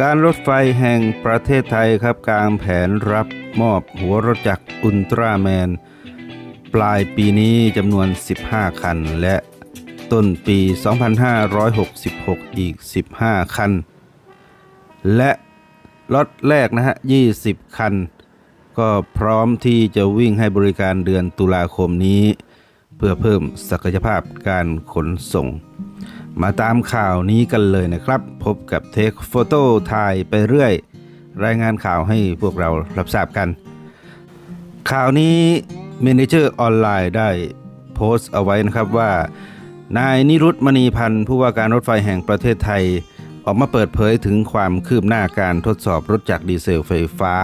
การรถไฟแห่งประเทศไทยครับกลางแผนรับมอบหัวรถจักรอุลตร้าแมน ปลายปีนี้จำนวน 15 คัน และต้นปี 2566 อีก 15 คัน และล็อตแรกนะฮะ 20 คัน ก็พร้อมที่จะวิ่งให้บริการเดือนตุลาคมนี้ พื่อเพิ่มศักยภาพการขนส่ง มาตามข่าวนี้กันเลยนะครับ พบกับเทคโฟโต้ถ่ายไปเรื่อย รายงานข่าวให้พวกเรารับทราบกัน ข่าวนี้เมนเจอร์ออนไลน์ได้โพสต์เอาไว้นะครับว่า นายนิรุตมณีพันธ์ผู้ว่าการรถไฟแห่งประเทศไทยออกมาเปิดเผยถึงความคืบหน้าการทดสอบรถจักรดีเซลไฟฟ้า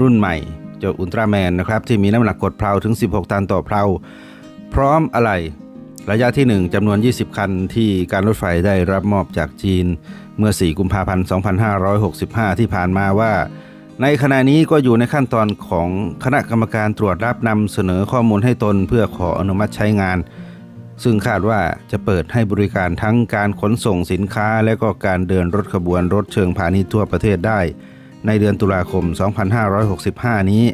รุ่นใหม่ เจ้าอุลตร้าแมนนะครับที่มีน้ำหนักกดเพลาถึง 16 ตันต่อเพลา พร้อมอะไร ระยะที่ 1จำนวน 20 คันที่การรถไฟได้รับมอบจากจีน เมื่อ 4 กุมภาพันธ์ 2565 ที่ผ่านมาว่า ในขณะนี้ก็อยู่ในขั้นตอนของคณะกรรมการตรวจรับนำเสนอข้อมูลให้ตนเพื่อขออนุมัติใช้งาน ซึ่งคาดว่าจะเปิดให้บริการทั้งการขนส่งสินค้า และก็การเดินรถขบวนรถเชิงพาณิชย์ทั่วประเทศได้ ในเดือนตุลาคม 2565 นี้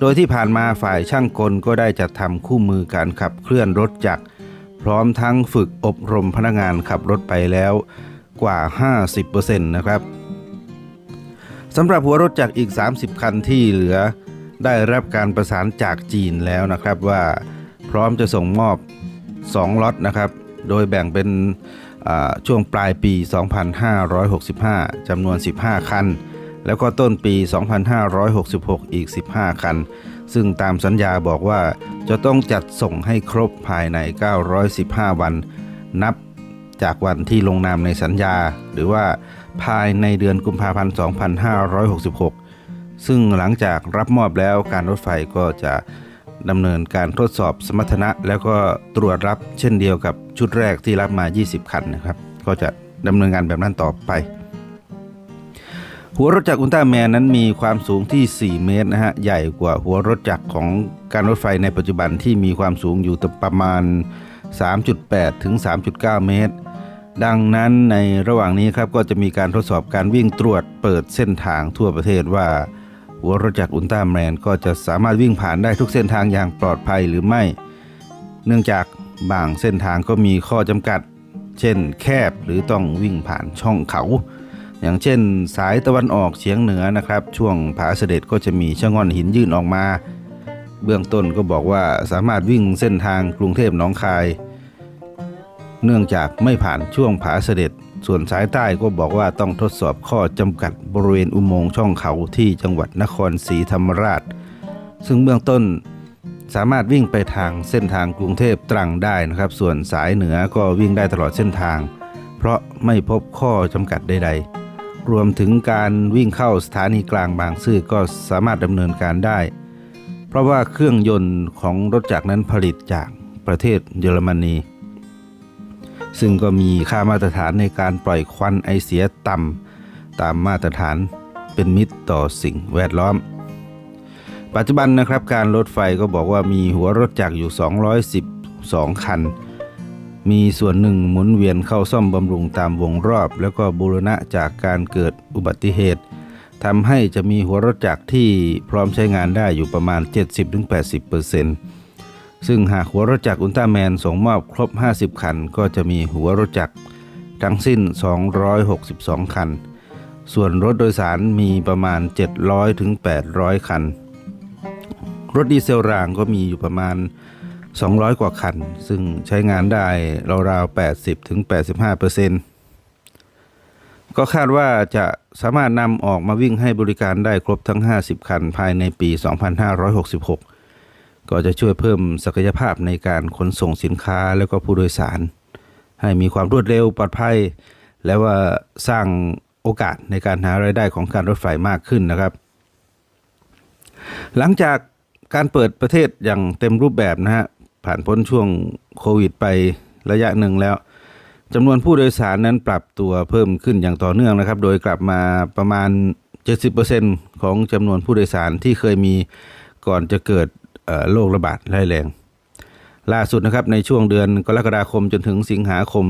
โดยที่ผ่านมาฝ่ายช่างกลก็ได้จัดทำคู่มือการขับเคลื่อนรถจักร พร้อมทั้งฝึกอบรมพนักงานขับรถไปแล้วกว่า 50%นะครับสำหรับหัวรถจักรอีก 30 คันที่เหลือ ได้รับการประสานจากจีนแล้วนะครับว่าพร้อมจะส่งมอบ 2 ล็อตนะครับ โดยแบ่งเป็นช่วงปลายปี 2565จำนวน 15 คัน แล้วก็ต้นปี 2566 อีก 15 คัน ซึ่งตามสัญญาบอกว่าจะต้องจัดส่งให้ครบภายใน 915 วัน นับจากวันที่ลงนามในสัญญา หรือว่าภายในเดือนกุมภาพันธ์ 2566 ซึ่งหลังจากรับมอบแล้วการรถไฟก็จะดำเนินการทดสอบสมรรถนะ แล้วก็ตรวจรับเช่นเดียวกับชุดแรกที่รับมา 20 คันนะครับ ก็จะดำเนินงานแบบนั้นต่อไป หัวรถจักรอุลตร้าแมนนั้นมีความสูงที่ 4 เมตรนะฮะ ใหญ่กว่าหัวรถจักรของการรถไฟในปัจจุบันที่มีความสูงอยู่ประมาณ 3.8 ถึง 3.9 เมตร ดังนั้นในระหว่างนี้ครับก็จะมีการทดสอบการวิ่งตรวจเปิดเส้นทางทั่วประเทศว่า หัวรถจักรอุลตร้าแมนก็จะสามารถวิ่งผ่านได้ทุกเส้นทางอย่างปลอดภัยหรือไม่ เนื่องจากบางเส้นทางก็มีข้อจำกัด เช่น แคบหรือต้องวิ่งผ่านช่องเขา อย่างเช่น สายตะวันออกเฉียงเหนือนะครับ ช่วงผาเสด็จก็จะมีชะง่อนหินยื่นออกมา เบื้องต้นก็บอกว่าสามารถวิ่งเส้นทางกรุงเทพหนองคาย เนื่องจากไม่ผ่านช่วงผาเสด็จ ส่วนสายใต้ก็บอกว่าต้องทดสอบข้อจำกัดบริเวณอุโมงค์ช่องเขาที่จังหวัดนครศรีธรรมราช ซึ่งเบื้องต้นสามารถวิ่งไปทางเส้นทางกรุงเทพตรังได้นะครับ ส่วนสายเหนือก็วิ่งได้ตลอดเส้นทาง เพราะไม่พบข้อจำกัดใดๆ รวมถึงการวิ่งเข้าสถานีกลางบางซื่อก็สามารถดำเนินการได้ เพราะว่าเครื่องยนต์ของรถจักรนั้นผลิตจากประเทศเยอรมนี ซึ่งก็มีค่ามาตรฐานในการปล่อยควันไอเสียต่ำตามมาตรฐานเป็นมิตรต่อสิ่งแวดล้อม ปัจจุบันนะครับการรถไฟก็บอกว่ามีหัวรถจักรอยู่ 212 คัน มีส่วนหนึ่งหมุนเวียนเข้าซ่อมบำรุงตามวงรอบ แล้วก็บูรณะจากการเกิดอุบัติเหตุทำให้จะมีหัวรถจักรที่พร้อมใช้งานได้อยู่ประมาณ 70-80%ซึ่งหากหัวรถจักรอุลตร้าแมนส่งมอบครบ 50 คัน ก็จะมีหัวรถจักรทั้งสิ้น 262 คัน ส่วนรถโดยสารมีประมาณ 700-800 คัน รถดีเซลรางก็มีอยู่ประมาณ 200 กว่าคัน ซึ่งใช้งานได้ราวๆ 80-85%ก็คาดว่าจะสามารถนำออกมาวิ่งให้บริการได้ครบทั้ง 50 คันภายในปี 2566 ก็จะช่วยเพิ่มศักยภาพในการขนส่งสินค้าแล้วก็ผู้โดยสาร ให้มีความรวดเร็วปลอดภัย และว่าสร้างโอกาสในการหารายได้ของการรถไฟมากขึ้นนะครับ หลังจากการเปิดประเทศอย่างเต็มรูปแบบนะฮะ ผ่านพ้นช่วงโควิดไประยะหนึ่งแล้วจำนวนผู้โดยสารนั้นปรับตัวเพิ่มขึ้นอย่างต่อเนื่องนะครับ โดยกลับมาประมาณ 70%ของจำนวนผู้โดยสารที่เคยมีก่อนจะเกิดโรคระบาดร้ายแรง ล่าสุดนะครับในช่วงเดือนกรกฎาคมจนถึงสิงหาคม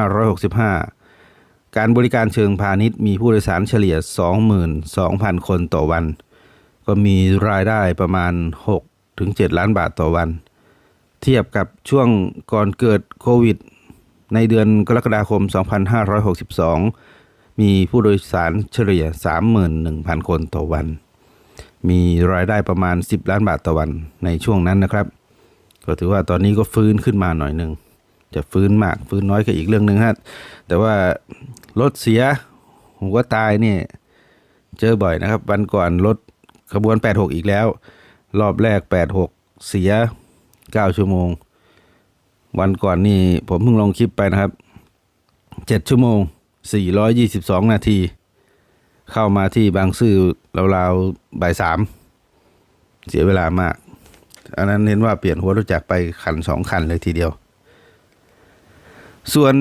2565 การบริการเชิงพาณิชย์มีผู้โดยสารเฉลี่ย 22,000 คนต่อวัน ก็มีรายได้ประมาณ 6 ถึง 7 ล้านบาทต่อวัน เทียบกับช่วงก่อนเกิดโควิด ในเดือนกรกฎาคม 2562 มีผู้โดยสารเฉลี่ย 31,000 คนต่อวัน มีรายได้ประมาณ 10 ล้านบาทต่อวันในช่วงนั้นนะครับ ก็ถือว่าตอนนี้ก็ฟื้นขึ้นมาหน่อยหนึ่งจะฟื้นมากฟื้นน้อยก็อีกเรื่องหนึ่งฮะแต่ว่ารถเสียหัวตายเนี่ยเจอบ่อยนะครับ วันก่อนรถขบวน 86 อีกแล้ว รอบแรก 86 เสีย 9 ชั่วโมง วันก่อนนี่ผมเพิ่งลงคลิปไปนะครับ 7 ชั่วโมง 422 นาที เข้ามาที่บางซื่อราวๆบ่ายสามเสียเวลามาก อันนั้นเห็นว่าเปลี่ยนหัวรถจักรไปคันสองคันเลยทีเดียว ส่วน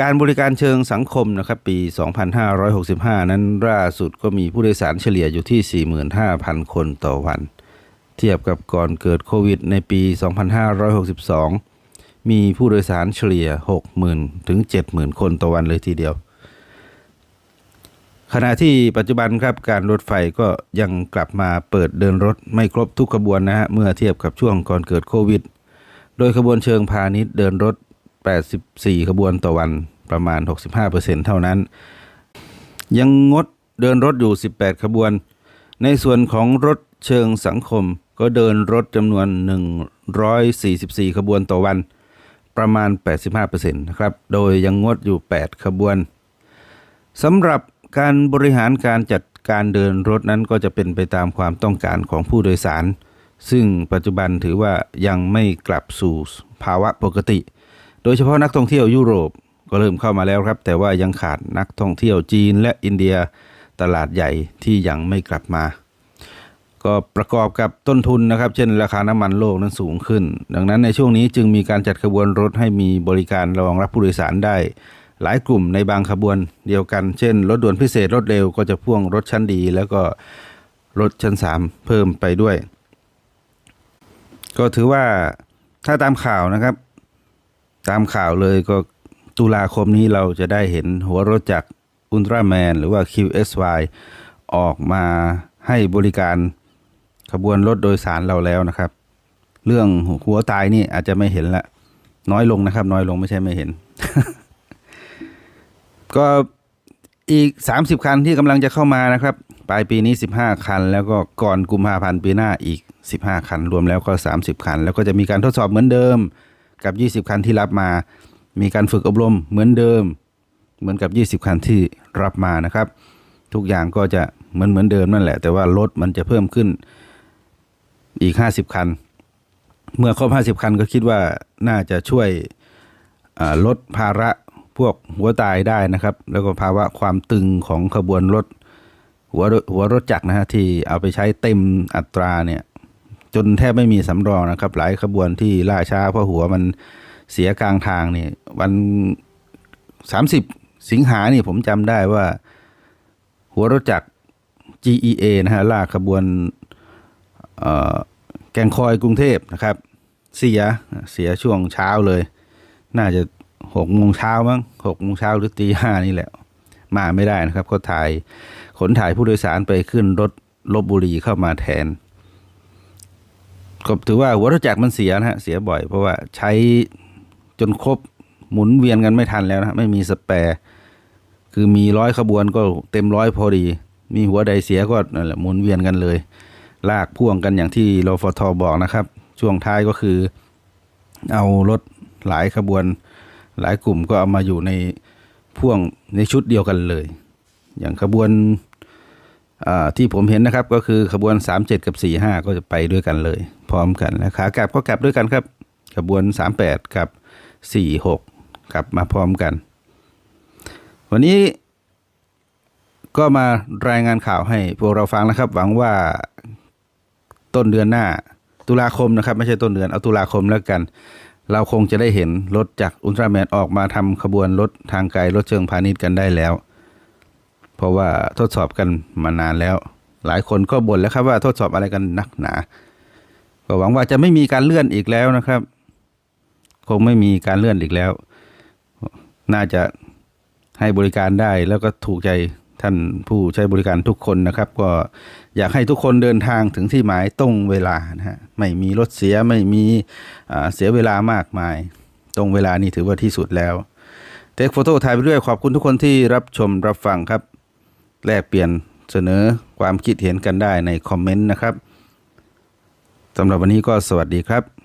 การบริการเชิงสังคมนะครับปี 2565 นั้นล่าสุดก็มีผู้โดยสารเฉลี่ยอยู่ที่ 45,000 คนต่อวัน เทียบกับก่อนเกิดโควิดในปี 2562 มีผู้โดยสารเฉลี่ย 60,000 ถึง 70,000 คนต่อวันเลยทีเดียว ขณะที่ปัจจุบันครับการรถไฟก็ยังกลับมาเปิดเดินรถไม่ครบทุกขบวนนะฮะเมื่อเทียบกับช่วงก่อนเกิดโควิด โดยขบวนเชิงพาณิชย์เดินรถ 84 ขบวนต่อวันประมาณ 65%เท่านั้น ยังงดเดินรถอยู่ 18 ขบวน ในส่วนของรถเชิงสังคม ก็เดินรถจำนวน 144 ขบวนต่อวัน ประมาณ 85%นะครับ โดยยังงดอยู่ 8 ขบวนสำหรับการบริหารการจัดการเดินรถนั้นก็จะเป็นไปตามความต้องการของผู้โดยสาร ซึ่งปัจจุบันถือว่ายังไม่กลับสู่ภาวะปกติ โดยเฉพาะนักท่องเที่ยวยุโรปก็เริ่มเข้ามาแล้วครับ แต่ว่ายังขาดนักท่องเที่ยวจีนและอินเดียตลาดใหญ่ที่ยังไม่กลับมา ก็ประกอบกับต้นทุนนะครับ เช่นราคาน้ำมันโลกนั้นสูงขึ้น ดังนั้นในช่วงนี้จึงมีการจัดขบวนรถให้มีบริการรองรับผู้โดยสารได้ หลายกลุ่มในบางขบวนเดียวกัน เช่น รถด่วนพิเศษรถเร็วก็จะพ่วงรถชั้นดี แล้วก็รถชั้น 3 เพิ่มไปด้วย ก็ถือว่าถ้าตามข่าวนะครับ ตามข่าวเลยก็ตุลาคมนี้เราจะได้เห็นหัวรถจากอุลตร้าแมนหรือว่า QSY ออกมาให้บริการ ขบวนรถโดยสารเราแล้วนะครับ เรื่องหัวตายนี่อาจจะไม่เห็นละ น้อยลงนะครับ น้อยลงไม่ใช่ไม่เห็น ก็อีก 30 คันที่กำลังจะเข้ามานะครับ ปลายปีนี้ 15 คัน แล้วก็ก่อนกุมภาพันธ์ปีหน้าอีก 15 คัน รวมแล้วก็ 30 คัน แล้วก็จะมีการทดสอบเหมือนเดิมกับ 20 คันที่รับมา มีการฝึกอบรมเหมือนเดิม เหมือนกับ 20 คันที่รับมานะครับ ทุกอย่างก็จะเหมือนเหมือนเดิมนั่นแหละ แต่ว่ารถมันจะเพิ่มขึ้น อีก 50 คัน เมื่อครบ 50 คันก็คิดว่าน่าจะช่วยลดภาระพวกหัวตายได้นะครับ แล้วก็ภาวะความตึงของขบวนรถหัวรถหัวรถจักรนะฮะที่เอาไปใช้เต็มอัตราเนี่ยจนแทบไม่มีสำรองนะครับ หลายขบวนที่ล่าช้าเพราะหัวมันเสียกลางทางเนี่ยวันสามสิบสิงหานี่ผมจำได้ว่า หัวรถจักร GEA นะฮะลากขบวน แกงคอยกรุงเทพนะครับ เสียเสียช่วงเช้าเลย น่าจะหกโมงเช้ามั้งหกโมงเช้าหรือตีห้านี่แหละ มาไม่ได้นะครับ ก็ถ่ายขนถ่ายผู้โดยสารไปขึ้นรถลบบุรีเข้ามาแทนก็ถือว่าหัวรถจักรมันเสียนะฮะเสียบ่อยเพราะว่าใช้จนครบหมุนเวียนกันไม่ทันแล้วนะไม่มีสแปร์คือมีร้อยขบวนก็เต็มร้อยพอดี มีหัวใดเสียก็นั่นแหละหมุนเวียนกันเลย ลากพ่วงกันอย่างที่รฟทบอกนะครับ ช่วงท้ายก็คือ เอารถหลายขบวน หลายกลุ่มก็เอามาอยู่ในพ่วงในชุดเดียวกันเลย อย่างขบวนที่ผมเห็นนะครับก็คือขบวน 37 กับ 45 ก็จะไปด้วยกันเลย พร้อมกันและขากลับก็กลับด้วยกันครับ ขบวน 38 กับ 46 กลับมาพร้อมกัน วันนี้ก็มารายงานข่าวให้พวกเราฟังนะครับ หวังว่า ต้นเดือนหน้า ตุลาคมนะครับ ไม่ใช่ต้นเดือนเอาตุลาคมแล้วกัน เราคงจะได้เห็นรถจากอุลตร้าแมนออกมาทำขบวนรถทางไกลรถเชิงพาณิชย์กันได้แล้ว เพราะว่าทดสอบกันมานานแล้ว หลายคนก็บ่นแล้วครับว่าทดสอบอะไรกันนักหนา ก็หวังว่าจะไม่มีการเลื่อนอีกแล้วนะครับ คงไม่มีการเลื่อนอีกแล้ว น่าจะให้บริการได้แล้วก็ถูกใจ ท่านผู้ใช้บริการทุกคนนะครับ ก็อยากให้ทุกคนเดินทางถึงที่หมายตรงเวลานะฮะไม่มีรถเสียไม่มีเสียเวลามากมาย ตรงเวลานี่ถือว่าที่สุดแล้วเทคโฟโต้ถ่ายไปด้วยขอบคุณทุกคนที่รับชมรับฟังครับ แลกเปลี่ยนเสนอความคิดเห็นกันได้ในคอมเมนต์นะครับสำหรับวันนี้ก็สวัสดีครับ